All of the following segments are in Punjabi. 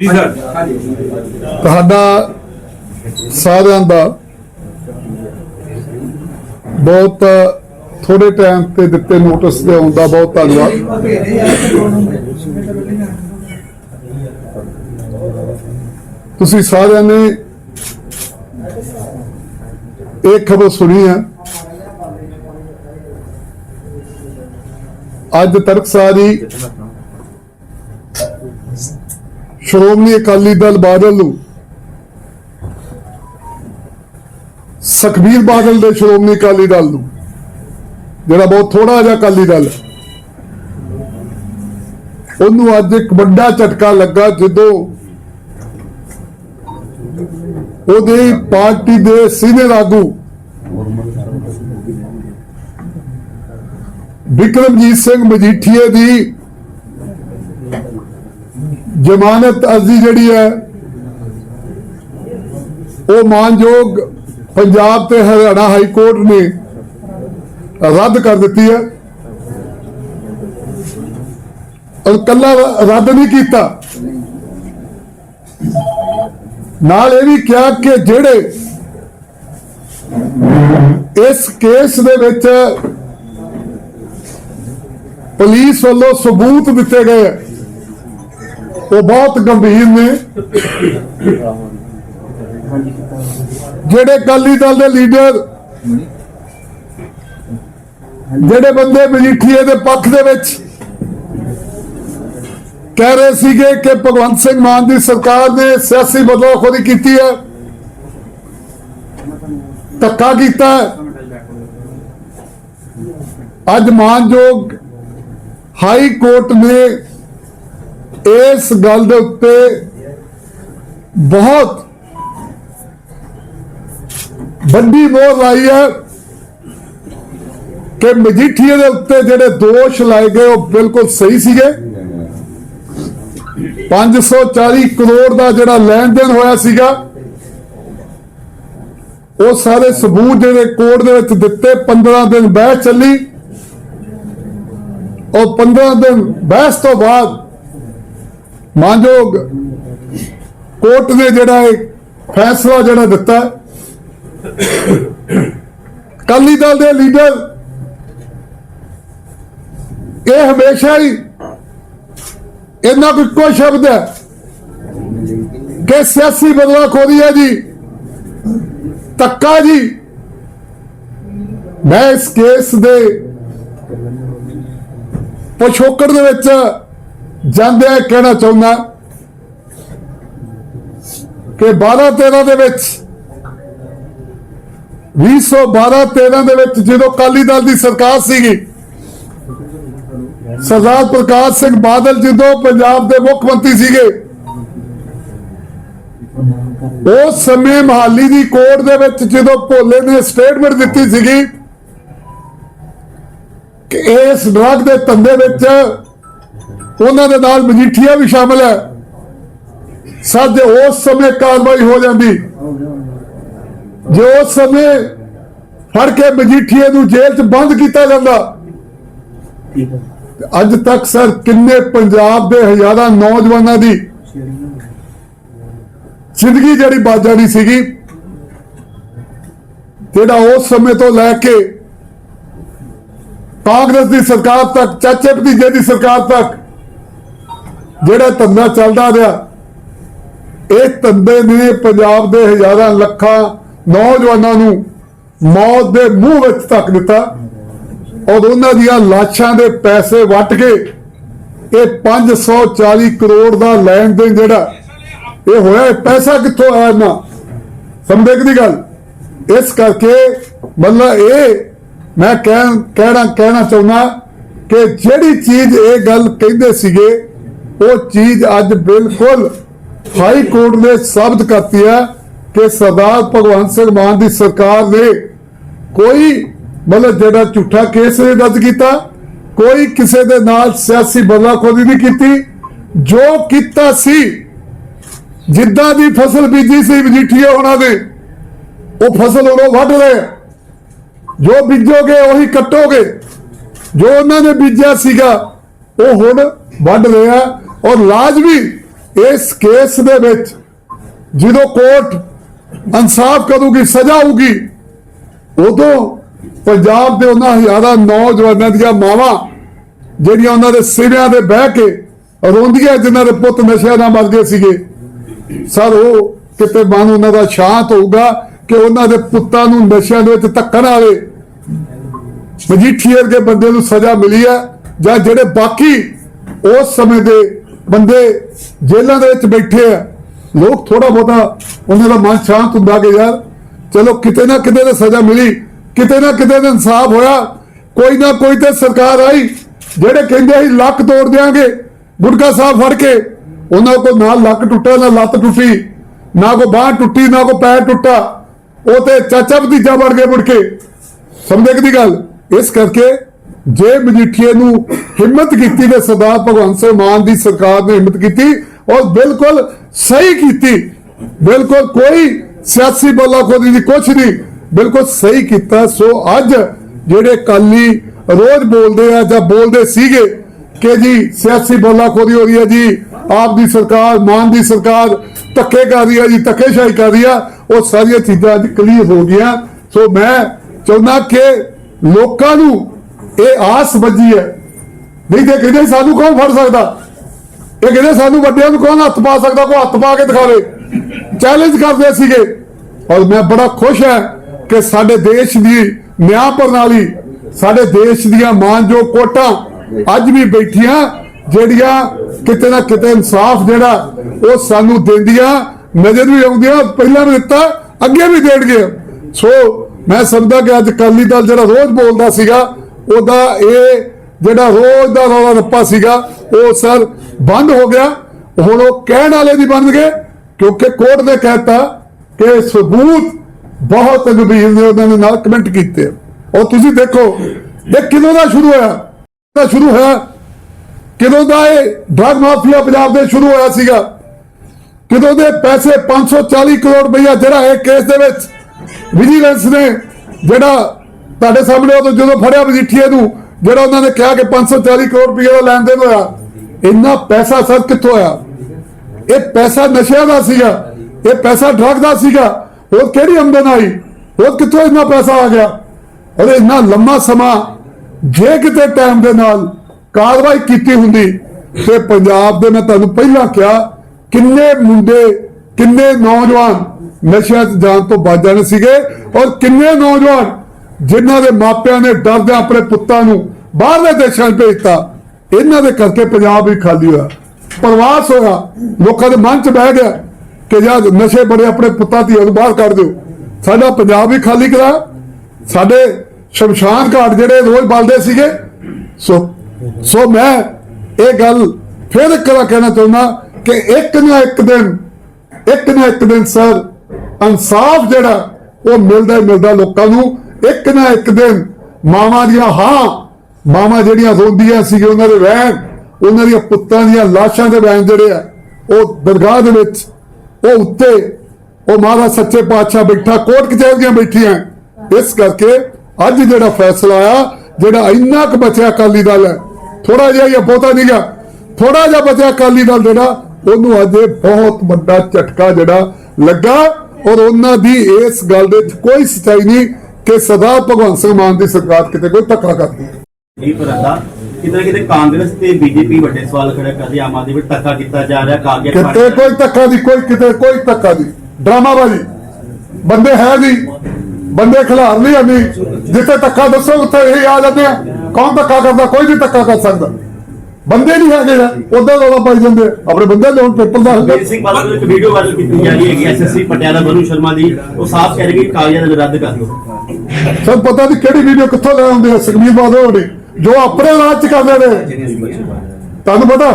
ਜੀ ਸਰ ਤੁਹਾਡਾ ਸਾਰਿਆਂ ਦਾ ਬਹੁਤ ਥੋੜੇ ਟਾਈਮ ਤੇ ਦਿੱਤੇ ਨੋਟਿਸ ਦੇ ਆਉਣ ਦਾ ਬਹੁਤ ਧੰਨਵਾਦ। ਤੁਸੀਂ ਸਾਰਿਆਂ ਨੇ ਇਹ ਖਬਰ ਸੁਣੀ ਹੈ। ਅੱਜ ਤੜਕਸਾਰੀ ਸ਼੍ਰੋਮਣੀ ਅਕਾਲੀ ਦਲ ਬਾਦਲ ਨੂੰ। ਸੁਖਬੀਰ ਬਾਦਲ ਦੇ ਸ਼੍ਰੋਮਣੀ ਅਕਾਲੀ ਦਲ ਨੂੰ, ਜਿਹੜਾ ਬਹੁਤ ਥੋੜਾ ਜਿਹਾ ਅਕਾਲੀ ਦਲ ਉਹਨੂੰ ਅੱਜ ਇੱਕ ਵੱਡਾ ਝਟਕਾ ਲੱਗਾ ਜਦੋਂ ਉਹਦੀ ਪਾਰਟੀ ਦੇ ਸੀਨੀਅਰ ਆਗੂ ਵਿਕਰਮਜੀਤ ਸਿੰਘ ਮਜੀਠੀਏ ਦੀ ਜ਼ਮਾਨਤ ਅਰਜ਼ੀ ਜਿਹੜੀ ਹੈ ਉਹ ਮਾਨਯੋਗ ਪੰਜਾਬ ਤੇ ਹਰਿਆਣਾ ਹਾਈ ਕੋਰਟ ਨੇ ਰੱਦ ਕਰ ਦਿੱਤੀ ਹੈ। ਔਰ ਕੱਲਾ ਰੱਦ ਨਹੀਂ ਕੀਤਾ। ਨਾਲ ਇਹ ਵੀ ਕਿਹਾ ਕਿ ਜਿਹੜੇ ਇਸ ਕੇਸ ਦੇ ਵਿੱਚ ਪੁਲਿਸ ਵੱਲੋਂ ਸਬੂਤ ਦਿੱਤੇ ਗਏ ਹੈ, ਉਹ ਬਹੁਤ ਗੰਭੀਰ ਨੇ। ਜਿਹੜੇ ਅਕਾਲੀ ਦਲ ਦੇ ਲੀਡਰ, ਜਿਹੜੇ ਬੰਦੇ ਮਜੀਠੀਏ ਦੇ ਪੱਖ ਦੇ ਵਿੱਚ ਕਹਿ ਰਹੇ ਸੀਗੇ ਕਿ ਭਗਵੰਤ ਸਿੰਘ ਮਾਨ ਦੀ ਸਰਕਾਰ ਨੇ ਸਿਆਸੀ ਬਦਲਾਅ ਕੀਤੀ ਹੈ, ਧੱਕਾ ਕੀਤਾ ਅੱਜ ਮਾਨਯੋਗ ਹਾਈ ਕੋਰਟ ਨੇ ਇਸ ਗੱਲ ਦੇ ਉੱਤੇ ਬਹੁਤ ਵੱਡੀ ਮੋਹਰ ਲਾਈ ਹੈ ਕਿ ਮਜੀਠੀਏ ਦੇ ਉੱਤੇ ਜਿਹੜੇ ਦੋਸ਼ ਲਾਏ ਗਏ ਉਹ ਬਿਲਕੁਲ ਸਹੀ ਸੀਗੇ। 540 ਕਰੋੜ ਦਾ ਜਿਹੜਾ ਲੈਣ ਦੇਣ ਹੋਇਆ ਸੀਗਾ, ਉਹ ਸਾਰੇ ਸਬੂਤ ਜਿਹੜੇ ਕੋਰਟ ਦੇ ਵਿੱਚ ਦਿੱਤੇ 15 ਦਿਨ ਬਹਿਸ ਚੱਲੀ। ਉਹ 15 ਦਿਨ ਬਹਿਸ ਤੋਂ ਬਾਅਦ ਮਾਨਯੋਗ ਕੋਰਟ ਨੇ ਜਿਹੜਾ ਇਹ ਫੈਸਲਾ ਜਿਹੜਾ ਦਿੱਤਾ ਕਾਲੀ ਦਲ ਦੇ ਲੀਡਰ ਇਹ ਹਮੇਸ਼ਾ ਹੀ ਇਹਨਾਂ ਕੋਲ ਇੱਕੋ ਸ਼ਬਦ ਹੈ ਕਿ ਸਿਆਸੀ ਬਦਲਾਖੋਰੀ ਹੈ ਜੀ ਤੱਕਾ ਜੀ। ਮੈਂ ਇਸ ਕੇਸ ਦੇ ਪਛੋਕੜ ਦੇ ਵਿੱਚ ਜਾਂਦਿਆਂ ਕਹਿਣਾ ਚਾਹੁੰਦਾ ਕਿ 12 13 ਦੇ ਵਿੱਚ 2012 13 ਦੇ ਵਿੱਚ ਜਦੋਂ ਕਾਲੀ ਦਲ ਦੀ ਸਰਕਾਰ ਸੀਗੀ, ਸਰਦਾਰ ਪ੍ਰਕਾਸ਼ ਸਿੰਘ ਬਾਦਲ ਜਦੋਂ ਪੰਜਾਬ ਦੇ ਮੁੱਖ ਮੰਤਰੀ ਸੀਗੇ, ਉਸ ਸਮੇਂ ਮਹਾਲੀ ਦੀ ਕੋਰਟ ਦੇ ਵਿੱਚ ਜਦੋਂ ਭੋਲੇ ਨੇ ਸਟੇਟਮੈਂਟ ਦਿੱਤੀ ਸੀਗੀ ਕਿ ਇਸ ਡਰਗ ਦੇ ਧੰਦੇ ਵਿੱਚ ਉਹਨਾਂ ਦੇ ਨਾਲ ਮਜੀਠੀਆ ਵੀ ਸ਼ਾਮਲ ਹੈ। ਸੱਜ ਉਸ ਸਮੇਂ ਕਾਰਵਾਈ ਹੋ ਜਾਂਦੀ। ਜੇ ਉਸ ਸਮੇਂ ਫੜ ਕੇ ਮਜੀਠੀਏ ਨੂੰ ਜੇਲ੍ਹ 'ਚ ਬੰਦ ਕੀਤਾ ਜਾਂਦਾ। ਅੱਜ ਤੱਕ ਸਰ ਕਿੰਨੇ ਪੰਜਾਬ ਦੇ ਹਜ਼ਾਰਾਂ ਨੌਜਵਾਨਾਂ ਦੀ ਜ਼ਿੰਦਗੀ ਜਿਹੜੀ ਬਾਜਾ ਨਹੀਂ ਸੀਗੀ, ਜਿਹੜਾ ਉਸ ਸਮੇਂ ਤੋਂ ਲੈ ਕੇ ਕਾਂਗਰਸ ਦੀ ਸਰਕਾਰ ਤੱਕ, ਚਾਚੇ ਭਤੀਜੇ ਦੀ ਸਰਕਾਰ ਤੱਕ ਜਿਹੜਾ ਧੰਦਾ ਚੱਲਦਾ ਰਿਹਾ, ਇਹ ਧੰਦੇ ਨੇ ਪੰਜਾਬ ਦੇ ਹਜ਼ਾਰਾਂ ਲੱਖਾਂ ਨੌਜਵਾਨਾਂ ਨੂੰ ਮੌਤ ਦੇ ਮੂੰਹ ਵਿੱਚ ਧੱਕ ਦਿੱਤਾ। ਔਰ ਉਹਨਾਂ ਦੀਆਂ ਲਾਸ਼ਾਂ ਦੇ ਪੈਸੇ ਵੱਟ ਕੇ ਇਹ 540 ਕਰੋੜ ਦਾ ਲੈਣ ਦੇਣ ਜਿਹੜਾ, ਇਹ ਹੋਇਆ ਪੈਸਾ ਕਿੱਥੋਂ ਆਇਆ ਨਾ ਸਮਝੇ ਦੀ ਗੱਲ। ਇਸ ਕਰਕੇ ਮਤਲਬ ਇਹ ਮੈਂ ਕਹਿ ਕਹਿਣਾ ਕਹਿਣਾ ਚਾਹੁੰਦਾ ਕਿ ਜਿਹੜੀ ਚੀਜ਼ ਇਹ ਗੱਲ ਕਹਿੰਦੇ ਸੀਗੇ ਉਹ ਚੀਜ਼ ਅੱਜ ਬਿਲਕੁਲ ਹਾਈ ਕੋਰਟ ਨੇ ਸਾਬਤ ਕਰਤੀ ਹੈ ਕਿ ਸਰਦਾਰ ਭਗਵੰਤ ਸਿੰਘ ਮਾਨ ਦੀ ਸਰਕਾਰ ਨੇ ਕੋਈ ਮਤਲਬ ਜਿਹੜਾ ਝੂਠਾ ਕੇਸ ਨਹੀਂ ਦਰਜ ਕੀਤਾ, ਕੋਈ ਕਿਸੇ ਦੇ ਨਾਲ ਸਿਆਸੀ ਬਦਲਾਖੋਰੀ ਨਹੀਂ ਕੀਤੀ, ਜੋ ਕੀਤਾ ਸੀ, ਜਿੱਦਾਂ ਦੀ ਫਸਲ ਬੀਜੀ ਸੀ ਮਜੀਠੀਆ ਉਹਨਾਂ ਦੇ ਉਹ ਫਸਲ ਉਹ ਵੱਢ ਰਹੇ ਜੋ ਬੀਜੋਗੇ ਉਹੀ ਕੱਟੋਗੇ। ਜੋ ਉਹਨਾਂ ਨੇ ਬੀਜਿਆ ਸੀਗਾ, ਉਹ ਹੁਣ ਵੱਢ ਰਿਹਾ ਔਰ ਲਾਜ਼ਮੀ ਇਸ ਕੇਸ ਦੇ ਵਿੱਚ ਜਦੋਂ ਕੋਰਟ ਇਨਸਾਫ ਕਰੂਗੀ, ਸਜ਼ਾ ਹੋਊਗੀ, ਉਦੋਂ ਪੰਜਾਬ ਦੇ ਉਹਨਾਂ ਹਜ਼ਾਰਾਂ ਨੌਜਵਾਨਾਂ ਦੀਆਂ ਮਾਵਾਂ ਜਿਹੜੀਆਂ ਉਹਨਾਂ ਦੇ ਸਿਰਿਆਂ ਤੇ ਬਹਿ ਕੇ ਰੋਂਦੀਆਂ ਜਿਨ੍ਹਾਂ ਦੇ ਪੁੱਤ ਨਸ਼ਿਆਂ ਨਾਲ ਮਰ ਗਏ ਸੀਗੇ, ਸਰ ਉਹ ਕਿਤੇ ਮਨ ਉਹਨਾਂ ਦਾ ਸ਼ਾਂਤ ਹੋਊਗਾ ਕਿ ਉਹਨਾਂ ਦੇ ਪੁੱਤਾਂ ਨੂੰ ਨਸ਼ਿਆਂ ਦੇ ਵਿੱਚ ਧੱਕਣ ਵਾਲੇ ਮਜੀਠੀਏ ਦੇ ਬੰਦੇ ਨੂੰ ਸਜ਼ਾ ਮਿਲੀ ਹੈ ਜਾਂ ਜਿਹੜੇ ਬਾਕੀ ਉਸ ਸਮੇਂ ਦੇ ਬੰਦੇ ਜੇਲ੍ਹਾਂ ਦੇ ਵਿੱਚ ਬੈਠੇ ਆ। ਲੋਕ ਥੋੜਾ ਬਹੁਤਾ ਉਹਨਾਂ ਦਾ ਮਨ ਸ਼ਾਂਤ ਹੁੰਦਾ ਕਿ ਯਾਰ, ਚਲੋ ਕਿਤੇ ਨਾ ਕਿਤੇ ਤਾਂ ਸਜ਼ਾ ਮਿਲੀ, ਕਿਤੇ ਨਾ ਕਿਤੇ ਤਾਂ ਇਨਸਾਫ ਹੋਇਆ। ਕੋਈ ਨਾ ਕੋਈ ਤੇ ਸਰਕਾਰ ਆਈ, ਜਿਹੜੇ ਕਹਿੰਦੇ ਸੀ ਲੱਕ ਤੋੜ ਦਿਆਂਗੇ ਗੁਟਕਾ ਸਾਹਿਬ ਫੜ ਕੇ, ਉਹਨਾਂ ਕੋਲ ਨਾ ਲੱਕ ਟੁੱਟਾ, ਨਾ ਲੱਤ ਟੁੱਟੀ, ਨਾ ਕੋ ਬਾਹ ਟੁੱਟੀ, ਨਾ ਕੋ ਪੈਰ ਟੁੱਟਾ। ਉਹ ਤੇ ਚਾਚਾ ਭਤੀਜਾ ਬਣ ਗਏ ਮੁੜ ਕੇ। ਸਮਝੇ ਕਿ ਦੀ ਗੱਲ? ਇਸ ਕਰਕੇ ਜੇ ਮਜੀਠੀਏ ਨੂੰ ਹਿੰਮਤ ਕੀਤੀ ਤੇ ਸਰਦਾਰ ਭਗਵੰਤ ਸਿੰਘ ਮਾਨ ਦੀ ਸਰਕਾਰ ਨੇ ਹਿੰਮਤ ਕੀਤੀ ਔਰ ਬਿਲਕੁਲ ਸਹੀ ਕੀਤੀ। ਬਿਲਕੁਲ ਕੋਈ ਸਿਆਸੀ ਬੋਲਾਖੋਰੀ ਦੀ ਕੁਛ ਨਹੀਂ, ਬਿਲਕੁਲ ਸਹੀ ਕੀਤਾ। ਸੋ ਅੱਜ ਜਿਹੜੇ ਕਾਲੀ ਰੋਜ਼ ਬੋਲਦੇ ਆ ਜਾਂ ਬੋਲਦੇ ਸੀਗੇ ਕਿ ਜੀ ਸਿਆਸੀ ਬੋਲਾਖੋਰੀ ਹੋ ਰਹੀ ਹੈ ਜੀ, ਆਪ ਦੀ ਸਰਕਾਰ, ਮਾਨ ਦੀ ਸਰਕਾਰ ਧੱਕੇ ਕਰ ਰਹੀ ਹੈ ਜੀ, ਧੱਕੇਸ਼ਾਹੀ ਕਰ ਰਹੀ ਆ, ਉਹ ਸਾਰੀਆਂ ਚੀਜ਼ਾਂ ਅੱਜ ਕਲੀਅਰ ਹੋ ਗਈਆਂ। ਸੋ ਮੈਂ ਚਾਹੁੰਦਾ ਕਿ ਲੋਕਾਂ ਨੂੰ ਇਹ ਆਸ ਵੱਜੀ ਹੈ। ਨਹੀਂ ਤੇ ਕਹਿੰਦੇ ਸਾਨੂੰ ਕੌਣ ਫੜ ਸਕਦਾ? ਇਹ ਕਹਿੰਦੇ ਸਾਨੂੰ ਵੱਡਿਆਂ ਨੂੰ ਕੌਣ ਹੱਥ ਪਾ ਸਕਦਾ? ਕੋਈ ਹੱਥ ਪਾ ਕੇ ਦਿਖਾਵੇ। ਚੈਲੰਜ ਕਰਦੇ ਸੀਗੇ। ਔਰ ਮੈਂ ਬੜਾ ਖੁਸ਼ ਹਾਂ ਕਿ ਸਾਡੇ ਦੇਸ਼ ਦੀ ਨਿਆਂ ਪ੍ਰਣਾਲੀ, ਸਾਡੇ ਦੇਸ਼ ਦੀਆਂ ਮਾਨਯੋਗ ਕੋਟਾਂ ਅੱਜ ਵੀ ਬੈਠੀਆਂ, ਜਿਹੜੀਆਂ ਕਿਤੇ ਨਾ ਕਿਤੇ ਇਨਸਾਫ ਜਿਹੜਾ, ਉਹ ਸਾਨੂੰ ਦਿੰਦੀਆਂ, ਨਜ਼ਰ ਵੀ ਆਉਂਦੀਆਂ, ਪਹਿਲਾਂ ਵੀ ਦਿੱਤਾ, ਅੱਗੇ ਵੀ ਦੇਣਗੇ ਸੋ ਮੈਂ ਸਮਝਦਾ ਕਿ ਅੱਜ ਅਕਾਲੀ ਦਲ ਜਿਹੜਾ ਰੋਜ਼ ਬੋਲਦਾ ਸੀਗਾ ਉਹਦਾ ਇਹ ਜਿਹੜਾ ਰੋਜ਼ ਦਾ ਰੌਲਾ ਰੱਪਾ ਸੀਗਾ, ਉਹ ਸਰ ਬੰਦ ਹੋ ਗਿਆ। ਹੁਣ ਉਹ ਕਹਿਣ ਵਾਲੇ ਨਹੀਂ ਬਣ ਗਏ ਕਿਉਂਕਿ ਕੋਰਟ ਨੇ ਕਹਿਤਾ ਕਿ ਸਬੂਤ ਬਹੁਤ ਗੰਭੀਰ ਨੇ, ਉਹਨਾਂ ਨੇ ਨਾਲ ਕਮੈਂਟ ਕੀਤੇ। ਔਰ ਤੁਸੀਂ ਦੇਖੋ, ਇਹ ਕਿਦੋਂ ਦਾ ਸ਼ੁਰੂ ਹੋਇਆ? ਦਾ ਸ਼ੁਰੂ ਹੋਇਆ ਕਿਦੋਂ ਦਾ ਇਹ ਡਰਗ ਮਾਫੀਆ ਪੰਜਾਬ ਦੇ ਸ਼ੁਰੂ ਹੋਇਆ ਸੀਗਾ? ਕਿਦੋਂ ਦੇ ਪੈਸੇ 540 ਕਰੋੜ ਰੁਪਈਆ ਜਿਹੜਾ ਇਹ ਕੇਸ ਦੇ ਵਿੱਚ ਵਿਜੀਲੈਂਸ ਨੇ ਜਿਹੜਾ ਤੁਹਾਡੇ ਸਾਹਮਣੇ ਉਹ ਜਦੋਂ ਫੜਿਆ ਮਜੀਠੀਏ ਨੂੰ, ਜਿਹੜਾ ਉਹਨਾਂ ਨੇ ਕਿਹਾ ਕਿ 540 ਕਰੋੜ ਰੁਪਈਆ ਦਾ ਲੈਣ ਦੇਣ ਹੋਇਆ, ਇੰਨਾ ਪੈਸਾ ਸਰ ਕਿੱਥੋਂ ਆਇਆ? ਇਹ ਪੈਸਾ ਨਸ਼ਿਆਂ ਦਾ ਸੀਗਾ, ਇਹ ਪੈਸਾ ਡਰਗ ਦਾ ਸੀਗਾ, ਹੋਰ ਕਿਹੜੀ ਆਮਦਨ ਆਈ? ਹੋਰ ਕਿੱਥੋਂ ਇੰਨਾ ਪੈਸਾ ਆ ਗਿਆ? ਔਰ ਇੰਨਾ ਲੰਮਾ ਸਮਾਂ, ਜੇ ਕਿਤੇ ਟਾਈਮ ਦੇ ਨਾਲ ਕਾਰਵਾਈ ਕੀਤੀ ਹੁੰਦੀ, ਤੇ ਪੰਜਾਬ ਦੇ ਮੈਂ ਤੁਹਾਨੂੰ ਪਹਿਲਾਂ ਕਿਹਾ, ਕਿੰਨੇ ਮੁੰਡੇ, ਕਿੰਨੇ ਨੌਜਵਾਨ ਨਸ਼ਿਆਂ 'ਚ ਜਾਣ ਤੋਂ ਬਚ ਜਾਣੇ ਸੀਗੇ, ਔਰ ਕਿੰਨੇ ਨੌਜਵਾਨ ਜਿਨ੍ਹਾਂ ਦੇ ਮਾਪਿਆਂ ਨੇ ਡਰਦੇ ਆਪਣੇ ਪੁੱਤਾਂ ਨੂੰ ਬਾਹਰਲੇ ਦੇਸ਼ਾਂ 'ਚ ਭੇਜਤਾ, ਇਹਨਾਂ ਦੇ ਕਰਕੇ ਪੰਜਾਬ ਵੀ ਖਾਲੀ ਹੋਇਆ। ਪ੍ਰਵਾਸ ਹੋਇਆ, ਲੋਕਾਂ ਦੇ ਮਨ 'ਚ ਬਹਿ ਗਿਆ ਕਿ ਜਦ ਨਸ਼ੇ ਬੜੇ ਆਪਣੇ ਪੁੱਤਾਂ ਧੀਆਂ ਨੂੰ ਬਾਹਰ ਕੱਢ ਦਿਓ। ਸਾਡਾ ਪੰਜਾਬ ਵੀ ਖਾਲੀ ਕਰਾ। ਸਾਡੇ ਸ਼ਮਸ਼ਾਨ ਘਾਟ ਜਿਹੜੇ ਰੋਜ਼ ਬਲਦੇ ਸੀਗੇ, ਸੋ ਸੋ ਮੈਂ ਇਹ ਗੱਲ ਫਿਰ ਕਰਾ ਕਹਿਣਾ ਚਾਹੁੰਦਾ ਕਿ ਇੱਕ ਨਾ ਇੱਕ ਦਿਨ, ਇੱਕ ਨਾ ਇੱਕ ਦਿਨ, ਸਰ, ਇਨਸਾਫ ਜਿਹੜਾ, ਉਹ ਮਿਲਦਾ ਹੀ ਮਿਲਦਾ ਲੋਕਾਂ ਨੂੰ। ਇੱਕ ਨਾ ਇੱਕ ਦਿਨ ਮਾਵਾਂ ਦੀਆਂ ਹਾਂ, ਮਾਵਾਂ ਜਿਹੜੀਆਂ ਰੋਂਦੀਆਂ ਸੀ ਉਹਨਾਂ ਦੇ ਵਹਿਣ, ਉਹਨਾਂ ਦੀਆਂ ਪੁੱਤਾਂ ਦੀਆਂ ਲਾਸ਼ਾਂ ਦੇ ਵਹਿਣ ਜਿਹੜੇ ਆ, ਉਹ ਦਰਗਾਹ ਦੇ ਵਿੱਚ, ਉਹ ਉੱਤੇ, ਉਹ ਮਹਾਰਾਜ ਸੱਚੇ ਪਾਤਸ਼ਾਹ ਬੈਠਾ ਕੋਰਟ ਕਚਹਿਰੀਆਂ ਬੈਠੀਆਂ। ਇਸ ਕਰਕੇ ਅੱਜ ਜਿਹੜਾ ਫੈਸਲਾ ਆਇਆ ਜਿਹੜਾ ਇੰਨਾ ਕੁ ਬਚਿਆ ਅਕਾਲੀ ਦਲ ਹੈ ਥੋੜਾ ਜਿਹਾ ਇਹ ਬਹੁਤਾ ਨਹੀਂਗਾ ਥੋੜਾ ਜਿਹਾ ਬਚਿਆ ਅਕਾਲੀ ਦਲ ਜਿਹੜਾ, ਉਹਨੂੰ ਅੱਜ ਬਹੁਤ ਵੱਡਾ ਝਟਕਾ ਜਿਹੜਾ ਲੱਗਾ, ਔਰ ਉਹਨਾਂ ਦੀ ਇਸ ਗੱਲ ਦੇ ਵਿੱਚ ਕੋਈ ਸਚਾਈ ਨਹੀਂ ਕਿ ਸਦਾ ਭਗਵੰਤ ਸਿੰਘ ਮਾਨ ਦੀ ਸਰਕਾਰ ਕਿਤੇ ਕੋਈ ਧੱਕਾ ਕਰਦੀ ਹੈ। ਨਹੀਂ ਪਰਦਾ ਕਿਤੇ ਨਾ ਕਿਤੇ ਕਾਂਗਰਸ ਤੇ ਬੀਜੇਪੀ ਵੱਡੇ ਸਵਾਲ ਖੜੇ ਕਰਦੀ ਆਮ ਆਦਮੀ ਵਿੱਚ ਧੱਕਾ ਕੀਤਾ ਜਾ ਰਿਹਾ ਕਾਗਜ਼ ਕਿਤੇ ਕੋਈ ਧੱਕਾ ਨਹੀਂ ਕੋਈ ਕਿਤੇ ਕੋਈ ਧੱਕਾ ਨਹੀਂ। ਡਰਾਮਾਬਾਜ਼ੀ। ਬੰਦੇ ਹੈ ਨਹੀਂ ਬੰਦੇ ਖਿਲਾਰ ਨਹੀਂ ਆਨੀ ਜਿੱਥੇ ਧੱਕਾ ਦੱਸੋ ਉੱਥੇ ਇਹ ਆ ਜਾਂਦੇ ਆ। ਕੌਣ ਧੱਕਾ ਕਰਦਾ ਕੋਈ ਨਹੀਂ ਧੱਕਾ ਕਰ ਸਕਦਾ। ਬੰਦੇ ਨਹੀਂ ਹੈਗੇ ਉਦੋਂ ਰੌਲਾ ਪਾਈ ਜਾਂਦੇ। ਆਪਣੇ ਬੰਦੇ ਲਿਆਉਣ ਪੇਪਰ ਦਾ ਸਿੰਘ ਬਾਦਲ ਵਿੱਚ ਵੀਡੀਓ ਵਾਇਰਲ ਕੀਤੀ ਜਾ ਰਹੀ ਹੈਗੀ ਐਸਐਸਸੀ ਪਟਿਆਲਾ ਬਰੂ ਸ਼ਰਮਾ ਦੀ। ਉਹ ਸਾਫ਼ ਕਹਿ ਰਹੇ ਕਿ ਕਾਗਜ਼ਾਂ ਦਾ ਰੱਦ ਕਰ ਦਿਓ। ਸਭ ਪਤਾ ਨਹੀਂ ਕਿਹੜੀ ਵੀਡੀਓ ਕਿੱਥੋਂ ਲੈ ਆਉਂਦੇ ਆ, ਸੁਖਬੀਰ ਬਾਦਲ ਹੋਣੀ, ਜੋ ਆਪਣੇ ਰਾਜ ਚ ਕਰਦੇ ਨੇ। ਤੁਹਾਨੂੰ ਪਤਾ,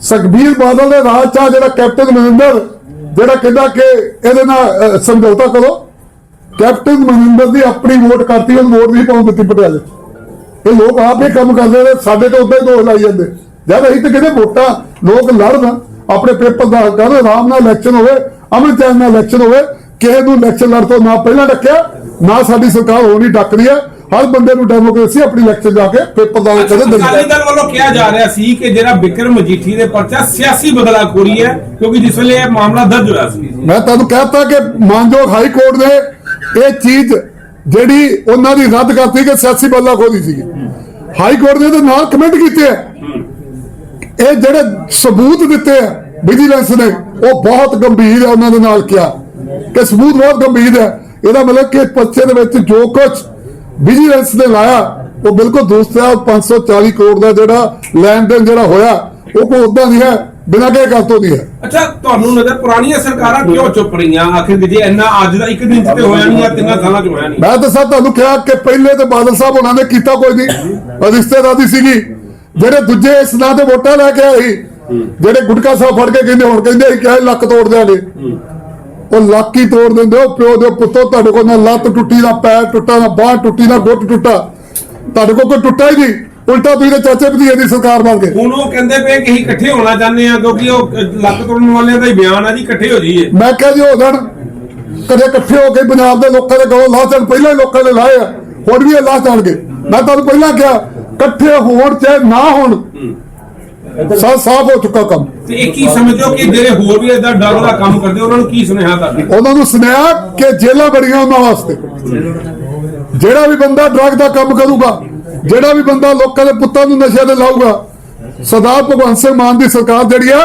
ਸੁਖਬੀਰ ਬਾਦਲ ਦੇ ਰਾਜ ਚ ਜਿਹੜਾ ਕੈਪਟਨ ਮਨਿੰਦਰ, ਜਿਹੜਾ ਕਹਿੰਦਾ ਕਿ ਇਹਦੇ ਨਾਲ ਸਮਝੌਤਾ ਕਰੋ। ਕੈਪਟਨ ਮਨਿੰਦਰ ਦੀ ਆਪਣੀ ਵੋਟ ਕਰਤੀ ਉਹ ਵੋਟ ਨਹੀਂ ਪਾਉਣ ਦਿੱਤੀ ਪਟਿਆਲੇ 'ਚ। ਇਹ ਲੋਕ ਆਪ ਇਹ ਕੰਮ ਕਰਦੇ ਨੇ, ਸਾਡੇ ਤੋਂ ਉਦਾਂ ਦੋਸ਼ ਲਾਈ ਜਾਂਦੇ। ਜਦ ਅਸੀਂ ਤੇ ਕਹਿੰਦੇ ਵੋਟਾਂ, ਲੋਕ ਲੜਨ, ਆਪਣੇ ਪੇਪਰ ਦਾ ਕਰਨ ਆਰਾਮ ਨਾਲ ਇਲੈਕਸ਼ਨ ਹੋਵੇ ਅਮਨ ਚੈਨ ਨਾਲ ਇਲੈਕਸ਼ਨ ਹੋਵੇ ਕਿਸੇ ਨੂੰ ਇਲੈਕਸ਼ਨ ਲੜ ਤੋਂ ਨਾ ਪਹਿਲਾਂ ਡੱਕਿਆ ਨਾ ਸਾਡੀ ਸਰਕਾਰ ਹੋਣੀ ਡੱਕਦੀ ਹੈ। ਹਰ ਬੰਦੇ ਨੂੰ ਡੈਮੋਕ੍ਰੇਸੀ ਆਪਣੀ ਇਲੈਕਸ਼ਨ ਜਾ ਕੇ ਪੇਪਰ ਦਾ ਕਦੇ ਅਕਾਲੀ ਦਿੰਦਾ ਦਲ ਵੱਲੋਂ ਕਿਹਾ ਜਾ ਰਿਹਾ ਸੀ ਕਿ ਜਿਹੜਾ ਬਿਕਰਮ ਮਜੀਠੀ ਦੇ ਪਰਚਾ ਸਿਆਸੀ ਬਦਲਾਖੋਰੀ ਹੈ ਕਿਉਂਕਿ ਜਿਸ ਵੇਲੇ ਇਹ ਮਾਮਲਾ ਦਰਜ ਹੋਇਆ ਸੀ। ਮੈਂ ਤੁਹਾਨੂੰ ਕਹਿਤਾ ਕਿ ਮਾਨਯੋਗ ਹਾਈ ਕੋਰਟ ਨੇ ਇਹ ਚੀਜ਼ ਜਿਹੜੀ ਉਹਨਾਂ ਦੀ ਰੱਦ ਕਰਤੀ ਕਿ ਸਿਆਸੀ ਬਦਲਾਖੋਰੀ ਸੀਗੀ ਹਾਈ ਕੋਰਟ ਨੇ ਤੇ ਨਾਲ ਕਮੈਂਟ ਕੀਤੇ ਆ ਇਹ ਜਿਹੜੇ ਸਬੂਤ ਦਿੱਤੇ ਆ ਵਿਜੀਲੈਂਸ ਨੇ ਉਹ ਬਹੁਤ ਗੰਭੀਰ ਹੈ ਉਹਨਾਂ ਦੇ ਨਾਲ ਕਿਹਾ। ਕਿ ਸਬੂਤ ਬਹੁਤ ਗੰਭੀਰ ਹੈ। ਇਹਦਾ ਮਤਲਬ ਕਿ ਪਰਚੇ ਦੇ ਵਿੱਚ ਜੋ ਕੁਝ ਵਿਜੀਲੈਂਸ ਨੇ ਲਾਇਆ ਉਹ ਬਿਲਕੁਲ ਦੂਸਤ ਹੈ। ਉਹ 540 ਕਰੋੜ ਦਾ ਜਿਹੜਾ ਲੈਣ ਦੇਣ ਜਿਹੜਾ ਹੋਇਆ ਉਹ ਕੋਈ ਉਦਾਂ ਨਹੀਂ ਹੈ ਬਿਨਾਂ ਕਿਸੇ ਗੱਲ ਤੋਂ ਨਹੀਂ ਹੈ। ਅੱਛਾ ਤੁਹਾਨੂੰ ਨਜ਼ਰ ਪੁਰਾਣੀਆਂ ਸਰਕਾਰਾਂ ਕਿਉਂ ਚੁੱਪ ਰਹੀਆਂ? ਆਖਿਰ ਜੇ ਇੰਨਾ ਅੱਜ ਦਾ ਇੱਕ ਦਿਨ ਚ ਤੇ ਹੋਇਆ ਨਹੀਂ ਜਾਂ ਤਿੰਨਾਂ ਸਾਲਾਂ ਚ ਹੋਇਆ ਨਹੀਂ। ਮੈਂ ਤਾਂ ਸਰ ਤੁਹਾਨੂੰ ਕਿਹਾ ਕਿ ਪਹਿਲੇ ਤੇ ਬਾਦਲ ਸਾਹਿਬ ਉਹਨਾਂ ਨੇ ਕੀਤਾ ਕੋਈ ਨਹੀਂ। ਰਿਸ਼ਤੇਦਾਰੀ ਸੀਗੀ। ਜਿਹੜੇ ਦੂਜੇ ਇਸ ਨਾਂ ਤੇ ਵੋਟਾਂ ਲੈ ਕੇ ਆਏ ਜਿਹੜੇ ਗੁਟਕਾ ਸਾਹਿਬ ਫੜ ਕੇ ਕਹਿੰਦੇ ਹੁਣ ਕਹਿੰਦੇ ਸੀ ਲੱਕ ਤੋੜ ਦਿਆਂਗੇ। ਉਹ ਲੱਕ ਹੀ ਤੋੜ ਦਿੰਦੇ ਉਹ ਪਿਓ ਦੇ ਪੁੱਤੋ ਤੁਹਾਡੇ ਕੋਲ ਨਾ ਲੱਤ ਟੁੱਟੀ ਨਾ ਪੈਰ ਟੁੱਟਾ ਨਾ ਬਾਹ ਟੁੱਟੀ ਨਾ ਗੁੱਟ ਟੁੱਟਾ। ਤੁਹਾਡੇ ਕੋਲ ਕੋਈ ਟੁੱਟਾ ਹੀ ਨਹੀਂ। ਉਲਟਾ ਤੁਸੀਂ ਤਾਂ ਚਾਚੇ ਭਤੀਜੇ ਦੀ ਸਰਕਾਰ ਬਣ ਗਏ। ਹੁਣ ਉਹ ਕਹਿੰਦੇ ਪਏ ਕਿ ਅਸੀਂ ਇਕੱਠੇ ਹੋਣਾ ਚਾਹੁੰਦੇ ਆ ਕਿਉਂਕਿ ਉਹ ਲੱਕ ਤੋੜਨ ਵਾਲਿਆਂ ਦਾ ਹੀ ਬਿਆਨ ਆ ਜੀ ਇਕੱਠੇ ਹੋ ਜਾਈਏ। ਮੈਂ ਕਿਹਾ ਜੀ ਹੋ ਜਾਣ ਕਦੇ ਇਕੱਠੇ ਹੋ ਕੇ ਪੰਜਾਬ ਦੇ ਲੋਕਾਂ ਦੇ ਗਲੋਂ ਲਾਹ ਜਾਣ ਪਹਿਲਾਂ ਹੀ ਲੋਕਾਂ ਨੇ ਲਾਏ ਆ ਹੁਣ ਵੀ ਇਹ ਲਾਹ ਜਾਣਗੇ ਮੈਂ ਤੁਹਾਨੂੰ ਪਹਿਲਾਂ ਕਿਹਾ ਇਕੱਠੇ ਹੋਣ ਚਾਹੇ ਨਾ ਹੋਣ ਸਾ ਸਾਫ਼ ਹੋ ਚੁੱਕਾ ਕੰਮ। ਤੇ ਇਹ ਕੀ ਸਮਝੋ ਕਿ ਜਿਹੜੇ ਹੋਰ ਵੀ ਇਦਾਂ ਡਰ ਦਾ ਕੰਮ ਕਰਦੇ ਉਹਨਾਂ ਨੂੰ ਕੀ ਸੁਨੇਹਾ ਕਰਦੇ ਉਹਨਾਂ ਨੂੰ ਸੁਨੇਹਾ ਕਿ ਜੇਲਾਂ ਬੜੀਆਂ ਉਹਨਾਂ ਵਾਸਤੇ। ਜਿਹੜਾ ਵੀ ਬੰਦਾ ਡਰੱਗ ਦਾ ਕੰਮ ਕਰੂਗਾ ਜਿਹੜਾ ਵੀ ਬੰਦਾ ਲੋਕਾਂ ਦੇ ਪੁੱਤਾਂ ਨੂੰ ਨਸ਼ੇ ਤੇ ਲਾਊਗਾ ਸਰਦਾਰ ਭਗਵੰਤ ਸਿੰਘ ਮਾਨ ਦੀ ਸਰਕਾਰ ਜਿਹੜੀ ਆ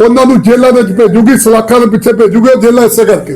ਉਹਨਾਂ ਨੂੰ ਜੇਲਾਂ ਦੇ ਵਿੱਚ ਭੇਜੂਗੀ ਸਲਾਖਾਂ ਦੇ ਪਿੱਛੇ ਭੇਜੂਗੀ ਉਹ ਜੇਲਾਂ ਇਸੇ ਕਰਕੇ।